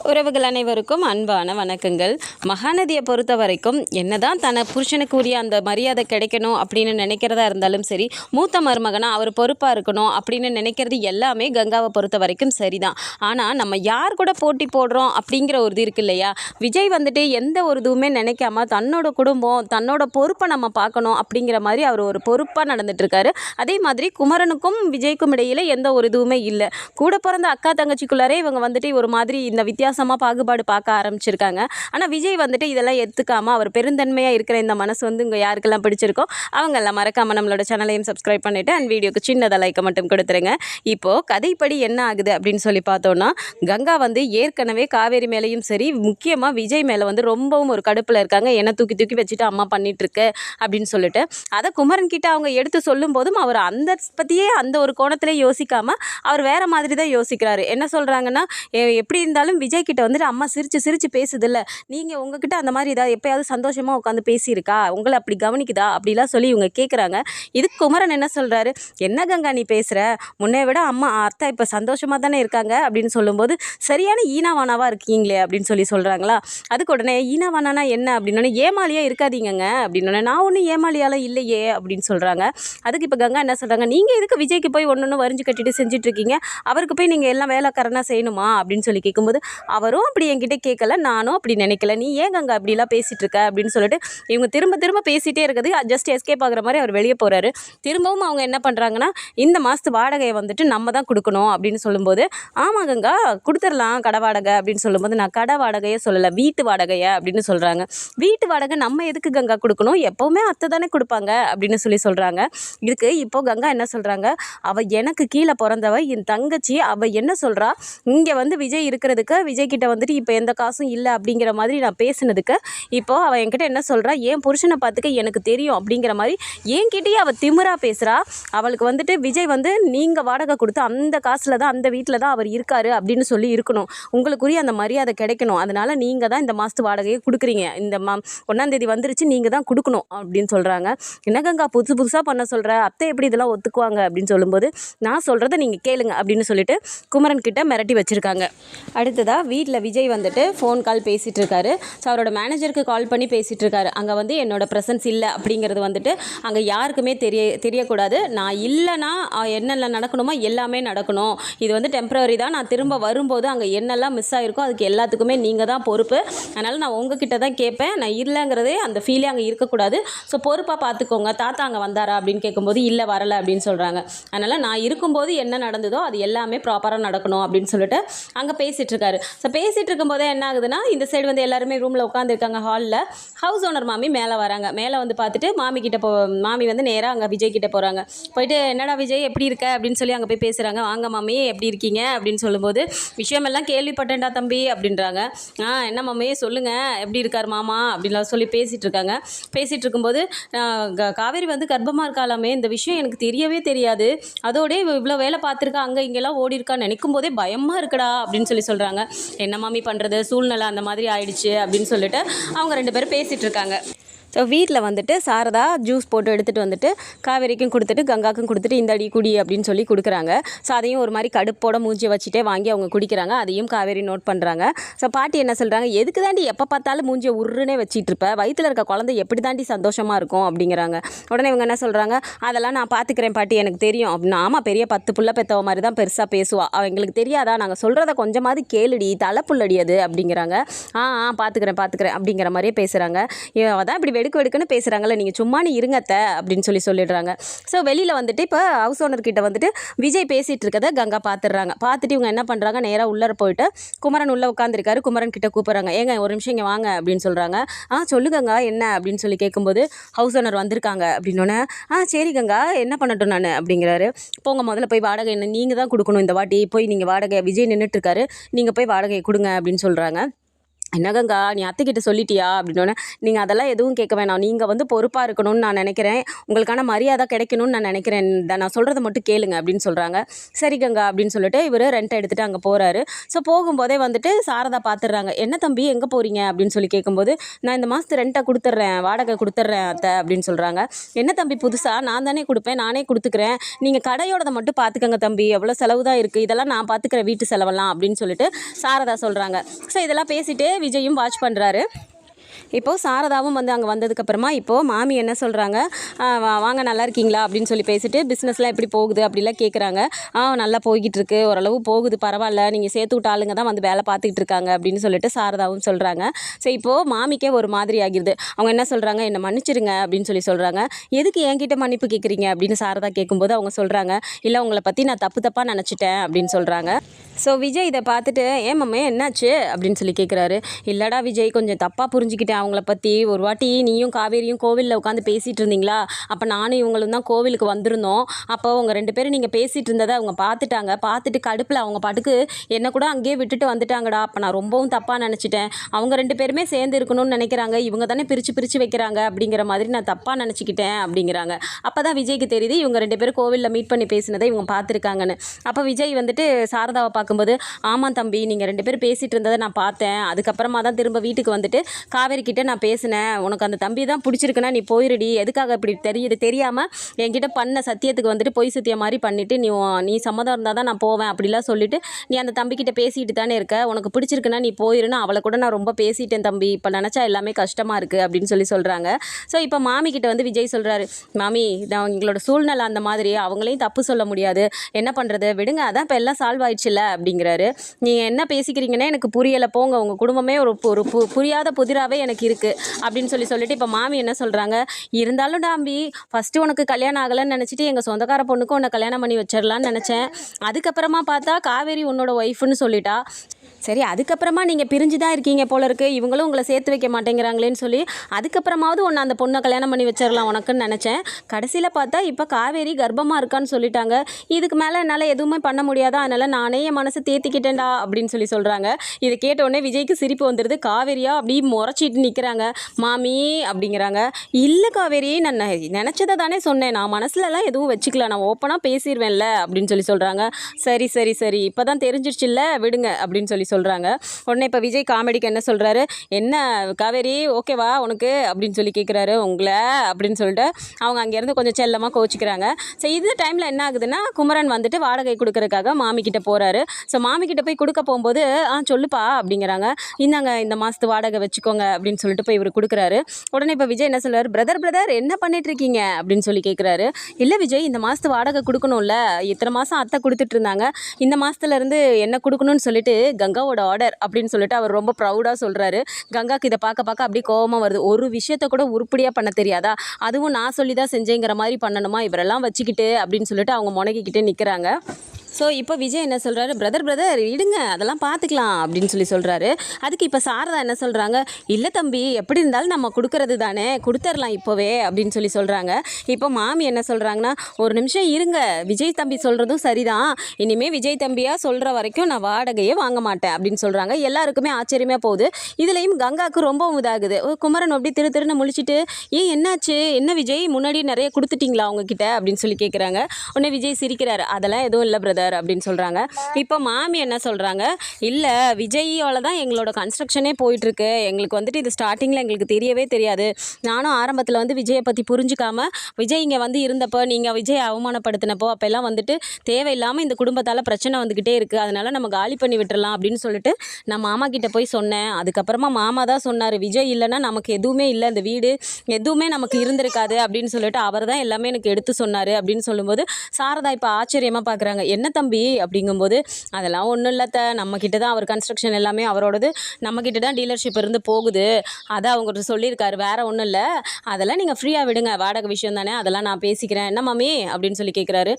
உறவுகள் அனைவருக்கும் அன்பான வணக்கங்கள். மகாநதியை பொறுத்த வரைக்கும் என்னதான் தன புருஷனுக்கு உரிய அந்த மரியாதை கிடைக்கணும் அப்படின்னு நினைக்கிறதா இருந்தாலும் சரி மூத்த மருமகனா அவர் பொறுப்பாக இருக்கணும் அப்படின்னு நினைக்கிறது எல்லாமே கங்காவை பொறுத்த வரைக்கும் சரிதான். ஆனால் நம்ம யார் கூட போட்டி போடுறோம் அப்படிங்கிற ஒரு இது இருக்கு இல்லையா? விஜய் வந்துட்டு எந்த ஒரு இதுவுமே நினைக்காம தன்னோட குடும்பம் தன்னோட பொறுப்பை நம்ம பார்க்கணும் அப்படிங்கிற மாதிரி அவர் ஒரு பொறுப்பாக நடந்துட்டு இருக்காரு. அதே மாதிரி குமரனுக்கும் விஜய்க்கும் இடையில எந்த ஒரு இதுவுமே இல்லை. கூட பிறந்த அக்கா தங்கச்சிக்குள்ளாரே இவங்க வந்துட்டு ஒரு மாதிரி இந்த வித்தியாசமாக பாகுபாடு பார்க்க ஆரம்பிச்சிருக்காங்க. ஆனால் விஜய் வந்துட்டு இதெல்லாம் எடுத்துக்காமல் அவர் பெருந்தன்மையாக இருக்கிற இந்த மனசு வந்து இங்கே யாருக்கெல்லாம் பிடிச்சிருக்கோ அவங்கெல்லாம் மறக்காமல் நம்மளோட சேனலையும் சப்ஸ்கிரைப் பண்ணிவிட்டு அண்ட் வீடியோக்கு சின்னதாக லைக்கை மட்டும் கொடுத்துருங்க. இப்போது கதைப்படி என்ன ஆகுது அப்படின்னு சொல்லி பார்த்தோன்னா கங்கா வந்து ஏற்கனவே காவேரி மேலேயும் சரி முக்கியமாக விஜய் மேலே வந்து ரொம்பவும் ஒரு கடுப்பில் இருக்காங்க. என்ன தூக்கி தூக்கி வச்சுட்டு அம்மா பண்ணிகிட்ருக்கு அப்படின்னு சொல்லிட்டு. அதை குமரன் கிட்ட அவங்க எடுத்து சொல்லும் போதும் அவர் அந்த பற்றியே அந்த ஒரு கோணத்திலே யோசிக்காமல் அவர் வேறு மாதிரி தான் யோசிக்கிறாரு. என்ன சொல்கிறாங்கன்னா எப்படி இருந்தாலும் விஜய் கிட்ட வந்துட்டு அம்மா சிரிச்சு சிரிச்சு பேசுதில்ல. நீங்கள் உங்ககிட்ட அந்த மாதிரி ஏதாவது எப்பயாவது சந்தோஷமாக உட்காந்து பேசியிருக்கா? உங்களை அப்படி கவனிக்குதா? அப்படிலாம் சொல்லி இவங்க கேட்குறாங்க இதுக்கு குமரன் என்ன சொல்கிறாரு என்ன கங்கா நீ பேசுகிற முன்னே விட அம்மா அத்தா இப்போ சந்தோஷமாக தானே இருக்காங்க? அப்படின்னு சொல்லும்போது சரியான ஈனாவானாவாக இருக்கீங்களே? அப்படின்னு சொல்லி சொல்கிறாங்களா அதுக்கு உடனே ஈனாவானா என்ன? அப்படின்னு ஏமாலியாக இருக்காதீங்கங்க. அப்படின்னு நான் ஒன்றும் ஏமாலியால இல்லையே. அப்படின்னு சொல்கிறாங்க அதுக்கு இப்போ கங்கா என்ன சொல்கிறாங்க நீங்கள் எதுக்கு விஜய்க்கு போய் ஒன்று ஒன்று வரிஞ்சு கட்டிட்டு செஞ்சுட்டு இருக்கீங்க? அவருக்கு போய் நீங்கள் எல்லாம் வேலைக்காரனாக செய்யணுமா? அப்படின்னு சொல்லி கேட்கும்போது அவரும் அப்படி என்கிட்ட கேட்கல நானும் அப்படி நினைக்கல. நீ ஏன் கங்கா அப்படிலாம் பேசிகிட்டு இருக்க அப்படின்னு சொல்லிட்டு இவங்க திரும்ப திரும்ப பேசிகிட்டே இருக்குது. ஜஸ்ட் எஸ்கேப் ஆகுற மாதிரி அவர் வெளியே போகிறாரு திரும்பவும் அவங்க என்ன பண்ணுறாங்கன்னா இந்த மாதத்து வாடகையை வந்துட்டு நம்ம தான் கொடுக்கணும் அப்படின்னு சொல்லும்போது ஆமாம் கங்கா கொடுத்துடலாம் கடை வாடகை அப்படின்னு சொல்லும்போது நான் கடை வாடகையே சொல்லலை வீட்டு வாடகையை? அப்படின்னு சொல்கிறாங்க வீட்டு வாடகை நம்ம எதுக்கு கங்கா கொடுக்கணும்? எப்போவுமே அத்தை தானே கொடுப்பாங்க அப்படின்னு சொல்லி சொல்கிறாங்க இதுக்கு இப்போ கங்கா என்ன சொல்கிறாங்க அவள் எனக்கு கீழே பிறந்தவ என் தங்கச்சி அவள் என்ன சொல்கிறா இங்கே வந்து விஜய் இருக்கிறதுக்கு விஜய் கிட்ட வந்துட்டு இப்போ எந்த காசும் இல்லை அப்படிங்கிற மாதிரி நான் பேசினதுக்கு இப்போ அவள் என்கிட்ட என்ன சொல்கிறா என் புருஷனை பார்த்துக்க எனக்கு தெரியும் அப்படிங்கிற மாதிரி என்கிட்டயே அவள் திமிரா பேசுகிறா அவளுக்கு வந்துட்டு விஜய் வந்து நீங்கள் வாடகை கொடுத்து அந்த காசில் தான் அந்த வீட்டில் தான் அவர் இருக்காரு அப்படின்னு சொல்லி இருக்கணும். உங்களுக்குரிய அந்த மரியாதை கிடைக்கணும். அதனால் நீங்கள் தான் இந்த மாதத்து வாடகையை கொடுக்குறீங்க. இந்த மா ஒன்றாந்தேதி வந்துருச்சு நீங்கள் தான் கொடுக்கணும் அப்படின்னு சொல்கிறாங்க என்ன புதுசு புதுசாக பண்ண சொல்கிற அத்தை எப்படி இதெல்லாம் ஒத்துக்குவாங்க? அப்படின்னு சொல்லும்போது நான் சொல்கிறத நீங்கள் கேளுங்க அப்படின்னு சொல்லிட்டு குமரன் கிட்ட மிரட்டி வச்சுருக்காங்க. அடுத்ததாக வீட்டில் விஜய் வந்துட்டு ஃபோன் கால் பேசிகிட்டு இருக்காரு ஸோ அவரோட மேனேஜருக்கு கால் பண்ணி பேசிகிட்டு இருக்காரு அங்கே வந்து என்னோட ப்ரெசன்ஸ் இல்லை அப்படிங்கிறது வந்துட்டு அங்கே யாருக்குமே தெரிய தெரியக்கூடாது. நான் இல்லைன்னா என்னென்ன நடக்கணுமோ எல்லாமே நடக்கணும். இது வந்து டெம்பரவரி தான். நான் திரும்ப வரும்போது அங்கே என்னெல்லாம் மிஸ் ஆகிருக்கோ அதுக்கு எல்லாத்துக்குமே நீங்கள் தான் பொறுப்பு. அதனால் நான் உங்ககிட்ட தான் கேட்பேன். நான் இல்லைங்கிறதே அந்த ஃபீலே அங்கே இருக்கக்கூடாது. ஸோ பொறுப்பாக பார்த்துக்கோங்க தாத்தா அங்கே வந்தாரா அப்படின்னு கேட்கும்போது இல்லை வரலை அப்படின்னு சொல்கிறாங்க அதனால் நான் இருக்கும்போது என்ன நடந்ததோ அது எல்லாமே ப்ராப்பராக நடக்கணும் அப்படின்னு சொல்லிட்டு அங்கே பேசிகிட்டு இருக்காரு ஸோ பேசிகிட்டு இருக்கும்போதே என்ன ஆகுதுன்னா இந்த சைடு வந்து எல்லாருமே ரூமில் உட்காந்துருக்காங்க ஹாலில் ஹவுஸ் ஓனர் மாமி மேலே வராங்க. மேலே வந்து பார்த்துட்டு மாமி கிட்ட போ மாமி வந்து நேராக அங்கே விஜய் கிட்டே போகிறாங்க போயிட்டு என்னடா விஜய் எப்படி இருக்க? அப்படின்னு சொல்லி அங்கே போய் பேசுகிறாங்க வாங்க மாமி எப்படி இருக்கீங்க? அப்படின்னு சொல்லும்போது விஷயமெல்லாம் கேள்விப்பட்டேன்டா தம்பி அப்படின்றாங்க. ஆ என்ன மாமி சொல்லுங்கள் எப்படி இருக்கார் மாமா? அப்படின்லாம் சொல்லி பேசிகிட்டு இருக்காங்க. பேசிகிட்டு இருக்கும்போது க- காவேரி வந்து கர்ப்பமாக இருக்காளாமே. இந்த விஷயம் எனக்கு தெரியவே தெரியாது. அதோடய இவ்வளோ வேலை பார்த்துருக்கா. அங்கே இங்கெல்லாம் ஓடி இருக்கான்னு நினைக்கும் போதே பயமாக இருக்குடா அப்படின்னு சொல்லி சொல்கிறாங்க என்ன மாமி பண்ணுறது சூழ்நிலை அந்த மாதிரி ஆயிடுச்சு அப்படின்னு சொல்லிட்டு அவங்க ரெண்டு பேரும் பேசிகிட்டு இருக்காங்க. ஸோ வீட்டில் வந்துட்டு சாரதா ஜூஸ் போட்டு எடுத்துகிட்டு வந்துட்டு காவேரிக்கும் கொடுத்துட்டு கங்காக்கும் கொடுத்துட்டு இந்த அடி குடி அப்படின்னு சொல்லி கொடுக்குறாங்க. ஸோ அதையும் ஒரு மாதிரி கடுப்போட மூஞ்சி வச்சுட்டே வாங்கி அவங்க குடிக்கிறாங்க. அதையும் காவேரி நோட் பண்ணுறாங்க ஸோ பாட்டி என்ன சொல்கிறாங்க எதுக்கு தாண்டி எப்போ பார்த்தாலும் மூஞ்சியை உருன்னே வச்சிட்டு இருப்பேன் வயிற்றில் இருக்க குழந்தை எப்படி தாண்டி சந்தோஷமாக இருக்கும்? அப்படிங்கிறாங்க. உடனே இவங்க என்ன சொல்கிறாங்க அதெல்லாம் நான் பார்த்துக்கிறேன் பாட்டி. எனக்கு தெரியும். அப்படின்னு ஆமாம் பெரிய பத்து புள்ள பெத்தவ மாதிரி தான் பெருசாக பேசுவா. அவங்களுக்கு தெரியாதா? நாங்கள் சொல்கிறத கொஞ்சமாவது கேளுடி. தலை புள்ளடி அது. அப்படிங்கிறாங்க. ஆ ஆ பார்த்துக்கிறேன் பார்த்துக்கிறேன் அப்படிங்கிற மாதிரியே பேசுகிறாங்க அதான் இப்படி வெடுக்கு வெடுக்குன்னு பேசுகிறாங்கல்ல நீங்கள் சும்மா நீ இருங்க அப்படின்னு சொல்லி சொல்லிடுறாங்க. ஸோ வெளியில் வந்துட்டு இப்போ ஹவுஸ் ஓனர்கிட்ட வந்துட்டு விஜய் பேசிகிட்டு இருக்கதை கங்கா பார்த்துடுறாங்க பார்த்துட்டு இவங்க என்ன பண்ணுறாங்க நேராக உள்ளே போயிட்டு குமரன் உள்ளே உட்காந்துருக்காரு குமரன் கிட்ட கூப்பிட்றாங்க ஏங்க ஒரு நிமிஷம் இங்கே வாங்க அப்படின்னு சொல்கிறாங்க ஆ சொல்லுங்கங்க என்ன? அப்படின்னு சொல்லி கேட்கும்போது ஹவுஸ் ஓனர் வந்திருக்காங்க அப்படின்னோடனே ஆ சரி கங்கா என்ன பண்ணட்டும் நான்? அப்படிங்கிறாரு. போங்க முதல்ல போய் வாடகை என்ன நீங்கள் தான் கொடுக்கணும் இந்த வாட்டி. போய் நீங்கள் வாடகை விஜய் நின்றுட்டுருக்காரு நீங்கள் போய் வாடகையை கொடுங்க அப்படின்னு சொல்கிறாங்க என்ன நீ அத்தைக்கிட்ட சொல்லிட்டியா? அப்படின்னோடனே நீங்கள் அதெல்லாம் எதுவும் கேட்க வேணாம். நீங்கள் வந்து பொறுப்பாக இருக்கணும்னு நான் நினைக்கிறேன். உங்களுக்கான மரியாதை கிடைக்கணும்னு நான் நினைக்கிறேன். இந்த நான் சொல்கிறத மட்டும் கேளுங்க அப்படின்னு சொல்கிறாங்க சரி கங்கா அப்படின்னு சொல்லிட்டு இவர் ரெண்ட் எடுத்துகிட்டு அங்கே போகிறாரு ஸோ போகும்போதே வந்துட்டு சாரதா பார்த்துடுறாங்க என்ன தம்பி எங்கே போகிறீங்க அப்படின்னு சொல்லி கேட்கும்போது நான் இந்த மாதத்து ரெண்ட்டை கொடுத்துட்றேன் வாடகை கொடுத்துட்றேன் அத்தை அப்படின்னு சொல்கிறாங்க என்ன தம்பி புதுசாக நான் தானே கொடுப்பேன். நானே கொடுத்துக்கிறேன். நீங்கள் கடையோடதை மட்டும் பார்த்துக்கங்க தம்பி. எவ்வளோ செலவு தான் இருக்குது இதெல்லாம் நான் பார்த்துக்கிறேன் வீட்டு செலவெல்லாம் அப்படின்னு சொல்லிட்டு சாரதா சொல்கிறாங்க ஸோ இதெல்லாம் பேசிட்டு விஜயும் வாட்ச் பண்ணுறாரு இப்போது சாரதாவும் வந்து அங்கே வந்ததுக்கப்புறமா இப்போது மாமி என்ன சொல்கிறாங்க வாங்க நல்லா இருக்கீங்களா? அப்படின்னு சொல்லி பேசிட்டு பிஸ்னஸ்லாம் எப்படி போகுது? அப்படிலாம் கேட்குறாங்க ஆ நல்லா போய்கிட்டு இருக்கு ஓரளவு போகுது. பரவாயில்ல. நீங்கள் சேர்த்து விட்ட ஆளுங்க தான் வந்து வேலை பார்த்துக்கிட்டு இருக்காங்க. அப்படின்னு சொல்லிட்டு சாரதாவும் சொல்கிறாங்க ஸோ இப்போது மாமிக்கே ஒரு மாதிரி ஆகிடுது அவங்க என்ன சொல்கிறாங்க என்னை மன்னிச்சிருங்க. அப்படின்னு சொல்லி சொல்கிறாங்க எதுக்கு என்கிட்ட மன்னிப்பு கேட்குறீங்க அப்படின்னு சாரதா கேட்கும்போது அவங்க சொல்கிறாங்க இல்லை உங்களை பற்றி நான் தப்பு தப்பாக நினச்சிட்டேன். அப்படின்னு சொல்கிறாங்க ஸோ விஜய் இதை பார்த்துட்டு ஏன் மம்மே என்னாச்சு? அப்படின்னு சொல்லி கேட்குறாரு இல்லைடா விஜய் கொஞ்சம் தப்பாக புரிஞ்சுக்கிட்டேன். அவங்கள பற்றி ஒரு வாட்டி நீயும் காவேரியும் கோவிலில் உட்காந்து பேசிகிட்டு இருந்தீங்களா? அப்போ நானும் இவங்களும் தான் கோவிலுக்கு வந்திருந்தோம். அப்போ உங்கள் ரெண்டு பேரும் நீங்கள் பேசிகிட்டு இருந்ததை அவங்க பார்த்துட்டாங்க. பார்த்துட்டு கடுப்பில் அவங்க பாட்டுக்கு என்னை கூட அங்கேயே விட்டுட்டு வந்துட்டாங்கடா. அப்போ நான் ரொம்பவும் தப்பாக நினச்சிட்டேன். அவங்க ரெண்டு பேருமே சேர்ந்து இருக்கணும்னு நினைக்கிறாங்க. இவங்க தானே பிரித்து பிரித்து வைக்கிறாங்க அப்படிங்கிற மாதிரி நான் தப்பாக நினச்சிக்கிட்டேன் அப்படிங்கிறாங்க. அப்போ தான் விஜய்க்கு தெரியுது இவங்க ரெண்டு பேரும் கோவிலில் மீட் பண்ணி பேசினதை இவங்க பார்த்துருக்காங்கன்னு. அப்போ விஜய் வந்துட்டு சாரதாவை பார்க்கும்போது ஆமாம் தம்பி நீங்கள் ரெண்டு பேரும் பேசிகிட்டு இருந்ததை நான் பார்த்தேன். அதுக்கப்புறமா தான் திரும்ப வீட்டுக்கு வந்துட்டு காவேரி கிட்ட நான் பேசினேன். உனக்கு அந்த தம்பி தான் பிடிச்சிருக்குன்னா நீ போயிருடி. எதுக்காக இப்படி தெரியுது? தெரியாமல் என்கிட்ட பண்ண சத்தியத்துக்கு வந்துட்டு பொய் சத்தியம் மாதிரி பண்ணிவிட்டு நீ நீ சம்மதம் இருந்தால் தான் நான் போவேன் அப்படிலாம் சொல்லிவிட்டு நீ அந்த தம்பிக்கிட்ட பேசிகிட்டு தானே இருக்க? உனக்கு பிடிச்சிருக்குன்னா நீ போயிருன்னு அவளை கூட நான் ரொம்ப பேசிட்டேன் தம்பி. இப்போ நினச்சா எல்லாமே கஷ்டமாக இருக்குது அப்படின்னு சொல்லி சொல்கிறாங்க ஸோ இப்போ மாமி கிட்ட வந்து விஜய் சொல்கிறாரு மாமி நான் எங்களோட சூழ்நிலை அந்த மாதிரி அவங்களையும் தப்பு சொல்ல முடியாது. என்ன பண்ணுறது விடுங்க அதான் இப்போ எல்லாம் சால்வ் ஆயிடுச்சுல்ல அப்படிங்கிறாரு. நீங்கள் என்ன பேசிக்கிறீங்கன்னா எனக்கு புரியலை. போங்க உங்கள் குடும்பமே ஒரு ஒரு பு- புரியாத புதிராகவே எனக்கு இருக்குது அப்படின்னு சொல்லி சொல்லிட்டு இப்போ மாமி என்ன சொல்கிறாங்க இருந்தாலும் டாம்பி ஃபஸ்ட்டு உனக்கு கல்யாணம் ஆகலைன்னு நினச்சிட்டு எங்கள் சொந்தக்கார பொண்ணுக்கும் உன்னை கல்யாணம் பண்ணி வச்சிடலான்னு நினச்சேன். அதுக்கப்புறமா பார்த்தா காவேரி உன்னோட ஒய்ஃப்னு சொல்லிட்டா. சரி அதுக்கப்புறமா நீங்கள் பிரிஞ்சு தான் இருக்கீங்க போல இருக்கு. இவங்களும் உங்களை சேர்த்து வைக்க மாட்டேங்கிறாங்களேன்னு சொல்லி அதுக்கப்புறமாவது ஒன்று அந்த பொண்ணை கல்யாணம் பண்ணி வச்சிடலாம் உனக்குன்னு நினச்சேன். கடைசியில் பார்த்தா இப்போ காவேரி கர்ப்பமாக இருக்கான்னு சொல்லிட்டாங்க. இதுக்கு மேலே என்னால் எதுவுமே பண்ண முடியாதா? அதனால் நானே என் மனசை தேத்திக்கிட்டேன்டா அப்படின்னு சொல்லி சொல்கிறாங்க இதை கேட்ட உடனே விஜய்க்கு சிரிப்பு வந்துடுது காவேரியா அப்படி முறைச்சிட்டு நிற்கிறாங்க மாமி அப்படிங்கிறாங்க. இல்லை காவேரி நான் நினச்சதை தானே சொன்னேன். நான் மனசுலலாம் எதுவும் வச்சுக்கல. நான் ஓப்பனாக பேசிடுவேன்ல அப்படின்னு சொல்லி சொல்கிறாங்க சரி சரி சரி. இப்போ தான் தெரிஞ்சிருச்சுல்ல விடுங்க அப்படின்னு சொல்லி சொல்கிறாங்க உடனே இப்போ விஜய் காமெடிக்கு என்ன சொல்கிறாரு என்ன காவேரி ஓகேவா உனக்கு? அப்படின்னு சொல்லி கேட்குறாரு உங்களை அப்படின்னு சொல்லிட்டு அவங்க அங்கேருந்து கொஞ்சம் செல்லமாக கோச்சிக்கிறாங்க ஸோ இது டைமில் என்ன ஆகுதுன்னா குமரன் வந்துட்டு வாடகை கொடுக்கறதுக்காக மாமிக்கிட்ட போகிறாரு ஸோ மாமிக்கிட்ட போய் கொடுக்க போகும்போது ஆ சொல்லுப்பா அப்படிங்கிறாங்க. இந்தாங்க இந்த மாதத்து வாடகை வச்சுக்கோங்க அப்படின்னு சொல்லிட்டு போய் இவர் கொடுக்குறாரு. உடனே இப்போ விஜய் என்ன சொல்லுவார் பிரதர் பிரதர் என்ன பண்ணிட்டு இருக்கீங்க அப்படின்னு சொல்லி கேட்குறாரு இல்லை விஜய் இந்த மாதத்து வாடகை கொடுக்கணும்ல. இத்தனை மாதம் அத்தை கொடுத்துட்டு இருந்தாங்க. இந்த மாதத்துலேருந்து என்ன கொடுக்கணும்னு சொல்லிட்டு கங்காவோட ஆர்டர் அப்படின்னு சொல்லிட்டு அவர் ரொம்ப ப்ரௌடாக சொல்கிறாரு கங்காக்கு இதை பார்க்க பார்க்க அப்படியே கோபமாக வருது. ஒரு விஷயத்த கூட உருப்படியாக பண்ண தெரியாதா? அதுவும் நான் சொல்லி தான் செஞ்சேங்கிற மாதிரி பண்ணணுமா? இவரெல்லாம் வச்சுக்கிட்டு அப்படின்னு சொல்லிட்டு அவங்க முனகிக்கிட்டே நிற்கிறாங்க ஸோ இப்போ விஜய் என்ன சொல்கிறாரு பிரதர் பிரதர் இடுங்க அதெல்லாம் பார்த்துக்கலாம் அப்படின்னு சொல்லி சொல்கிறாரு அதுக்கு இப்போ சாரதா என்ன சொல்கிறாங்க இல்லை தம்பி எப்படி இருந்தாலும் நம்ம கொடுக்கறது தானே கொடுத்துர்லாம் இப்போவே அப்படின்னு சொல்லி சொல்கிறாங்க இப்போ மாமி என்ன சொல்கிறாங்கன்னா ஒரு நிமிஷம் இருங்க விஜய் தம்பி சொல்கிறதும் சரிதான். இனிமேல் விஜய் தம்பியாக சொல்கிற வரைக்கும் நான் வாடகையே வாங்க மாட்டேன் அப்படின்னு சொல்கிறாங்க எல்லாருக்குமே ஆச்சரியமாக போகுது. இதுலேயும் கங்காவுக்கு ரொம்பவும் இதாகுது. ஓ, குமரன் அப்படி திரு திருன்னு முழிச்சிட்டு ஏன் என்னாச்சு? என்ன விஜய்? முன்னாடி நிறைய கொடுத்துட்டிங்களா அவங்கக்கிட்ட அப்படின்னு சொல்லி கேட்குறாங்க உடனே விஜய் சிரிக்கிறாரு. அதெல்லாம் எதுவும் இல்லை பிரதர் அப்படின்னு சொல்கிறாங்க இப்போ மாமி என்ன சொல்கிறாங்க இல்லை விஜயோட தான் எங்களோட கன்ஸ்ட்ரக்ஷனே போயிட்டுருக்கு. எங்களுக்கு வந்துட்டு இது ஸ்டார்டிங்கில் எங்களுக்கு தெரியவே தெரியாது. நானும் ஆரம்பத்தில் வந்து விஜயை பற்றி புரிஞ்சுக்காம விஜய் இங்கே வந்து இருந்தப்போ நீங்கள் விஜய் அவமானப்படுத்தினப்போ அப்போல்லாம் வந்துட்டு தேவையில்லாமல் இந்த குடும்பத்தால் பிரச்சனை வந்துக்கிட்டே இருக்குது அதனால் நம்ம காலி பண்ணி விட்டுறலாம் அப்படின்னு சொல்லிட்டு நான் மாமா கிட்டே போய் சொன்னேன். அதுக்கப்புறமா மாமா தான் சொன்னார் விஜய் இல்லைன்னா நமக்கு எதுவுமே இல்லை. இந்த வீடு எதுவுமே நமக்கு இருந்திருக்காது. அப்படின்னு சொல்லிட்டு அவர் தான் எல்லாமே எனக்கு எடுத்து சொன்னார் அப்படின்னு சொல்லும்போது சாரதா இப்போ ஆச்சரியமாக பார்க்குறாங்க என்ன தம்பி அப்படிங்கும்போது அதெல்லாம் ஒன்றும் இல்லை நம்ம நம்மக்கிட்ட தான் அவர் கன்ஸ்ட்ரக்ஷன் எல்லாமே அவரோடது. நம்ம கிட்ட தான் டீலர்ஷிப் இருந்து போகுது. அதை அவங்ககிட்ட சொல்லியிருக்காரு. வேறு ஒன்றும் இல்லை. அதெல்லாம் நீங்கள் ஃப்ரீயாக விடுங்க. வாடகை விஷயம் தானே. அதெல்லாம் நான் பேசிக்கிறேன். என்ன மாமி? அப்படின்னு சொல்லி கேட்குறாரு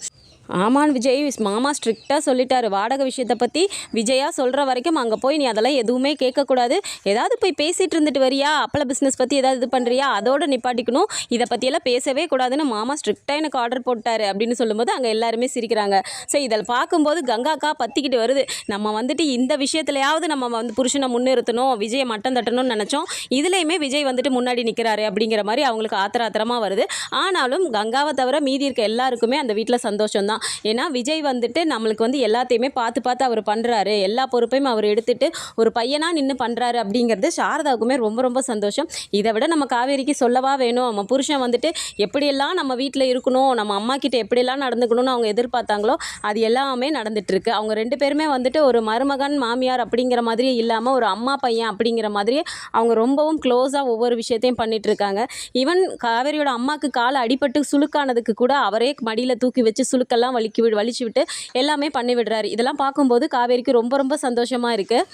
ஆமான் விஜய் மாமா ஸ்ட்ரிக்டாக சொல்லிட்டாரு. வாடகை விஷயத்தை பற்றி விஜயா சொல்கிற வரைக்கும் அங்கே போய் நீ அதெல்லாம் எதுவுமே கேட்கக்கூடாது. ஏதாவது போய் பேசிகிட்டு இருந்துட்டு வரியா? அப்பள பிஸ்னஸ் பற்றி ஏதாவது இது பண்ணுறியா அதோட நிப்பாட்டிக்கணும். இதை பற்றியெல்லாம் பேசவே கூடாதுன்னு மாமா ஸ்ட்ரிக்டாக எனக்கு ஆர்டர் போட்டார் அப்படின்னு சொல்லும்போது அங்கே எல்லாருமே சிரிக்கிறாங்க. ஸோ இதில் பார்க்கும்போது கங்காக்கா பற்றிக்கிட்டு வருது. நம்ம வந்துட்டு இந்த விஷயத்துலையாவது நம்ம வந்து புருஷனை முன்னிறுத்தணும் விஜயை மட்டம் தட்டணும்னு நினச்சோம். இதுலேயுமே விஜய் வந்துட்டு முன்னாடி நிற்கிறாரு அப்படிங்கிற மாதிரி அவங்களுக்கு ஆத்திர ஆத்திரமாக வருது. ஆனாலும் கங்காவை தவிர மீதி இருக்க எல்லாருக்குமே அந்த வீட்டில் சந்தோஷம் தான். ஏன்னா விஜய் வந்துட்டு நம்மளுக்கு வந்து எல்லாத்தையுமே பார்த்து பார்த்து அவர் பண்ணுறாரு எல்லா பொறுப்பையும் அவர் எடுத்துகிட்டு ஒரு பையனாக நின்று பண்ணுறாரு அப்படிங்கிறது சாரதாவுக்குமே ரொம்ப ரொம்ப சந்தோஷம். இதை விட நம்ம காவேரிக்கு சொல்லவா வேணும்? நம்ம புருஷன் வந்துட்டு எப்படியெல்லாம் நம்ம வீட்டில் இருக்கணும்? நம்ம அம்மா கிட்ட எப்படியெல்லாம் நடந்துக்கணும்னு அவங்க எதிர்பார்த்தாங்களோ அது எல்லாமே நடந்துட்டுருக்கு. அவங்க ரெண்டு பேருமே வந்துட்டு ஒரு மருமகன் மாமியார் அப்படிங்கிற மாதிரியே இல்லாமல் ஒரு அம்மா பையன் அப்படிங்கிற மாதிரியே அவங்க ரொம்பவும் க்ளோஸாக ஒவ்வொரு விஷயத்தையும் பண்ணிட்டு இருக்காங்க ஈவன் காவேரியோட அம்மாவுக்கு கால் அடிபட்டு சுழுக்கானதுக்கு கூட அவரே மடியில் தூக்கி வச்சு சுளுக்கெல்லாம் வலிக்கு விடு வலிச்சு விட்டு எல்லாமே பண்ணி விடுறாரு. இதெல்லாம் பார்க்கும்போது காவேரிக்கு ரொம்ப ரொம்ப சந்தோஷமாக இருக்குது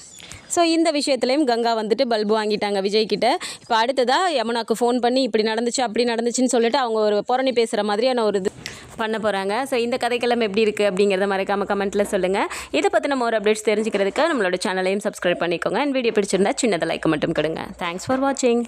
ஸோ இந்த விஷயத்துலையும் கங்கா வந்துட்டு பல்பு வாங்கிட்டாங்க விஜய்கிட்ட. இப்போ அடுத்ததாக யமுனாக்கு ஃபோன் பண்ணி இப்படி நடந்துச்சு அப்படி நடந்துச்சுன்னு சொல்லிட்டு அவங்க ஒரு புறணி பேசுகிற மாதிரியான ஒரு இது பண்ண போகிறாங்க ஸோ இந்த கதைக்கெல்லாம் எப்படி இருக்குது அப்படிங்கிறத மறக்காமல் கமெண்ட்டில் சொல்லுங்கள் இதை பற்றி நம்ம ஒரு அப்டேட்ஸ் தெரிஞ்சுக்கிறதுக்கு நம்மளோட சேனலையும் சப்ஸ்கிரைப் பண்ணிக்கோங்க. அண்ட் வீடியோ பிடிச்சிருந்தா சின்னதை லைக் மட்டும் கொடுங்க. தேங்க்ஸ் ஃபார் வாட்சிங்